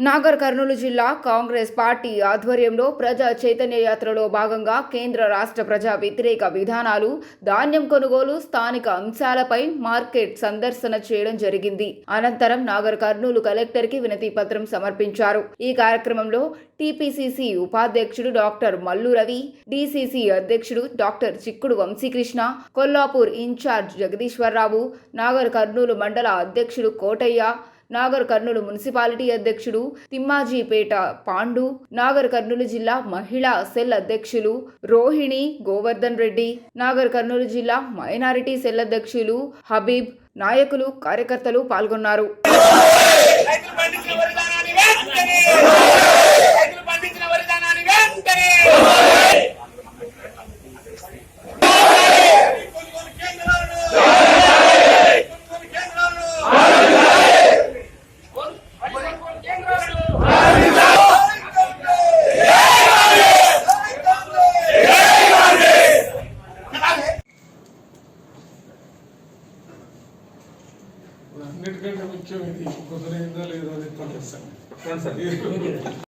నాగర్ కర్నూలు జిల్లా కాంగ్రెస్ పార్టీ ఆధ్వర్యంలో ప్రజా చైతన్య యాత్రలో భాగంగా కేంద్ర రాష్ట్ర ప్రజా వ్యతిరేక విధానాలు ధాన్యం కొనుగోలు స్థానిక అంశాలపై మార్కెట్ సందర్శన చేయడం జరిగింది. అనంతరం నాగర్ కర్నూలు కలెక్టర్కి వినతి పత్రం సమర్పించారు. ఈ కార్యక్రమంలో టీపీసీసీ ఉపాధ్యక్షుడు డాక్టర్ మల్లు రవి డీసీసీ అధ్యక్షుడు డాక్టర్ చిక్కుడు వంశీకృష్ణ కొల్లాపూర్ ఇన్ఛార్జ్ జగదీశ్వరరావు నాగర్ కర్నూలు మండల అధ్యక్షుడు కోటయ్య నాగర్ కర్నూలు మున్సిపాలిటీ అధ్యక్షుడు తిమ్మాజీపేట పాండు నాగర్ కర్నూలు జిల్లా మహిళా సెల్ అధ్యక్షులు రోహిణి గోవర్ధన్ రెడ్డి నాగర్ కర్నూలు జిల్లా మైనారిటీ సెల్ అధ్యక్షులు హబీబ్ నాయకులు కార్యకర్తలు పాల్గొన్నారు. అన్నిటికంటే ముఖ్యం ఇది. కుదిరిందో లేదో అది తెలుస్తాను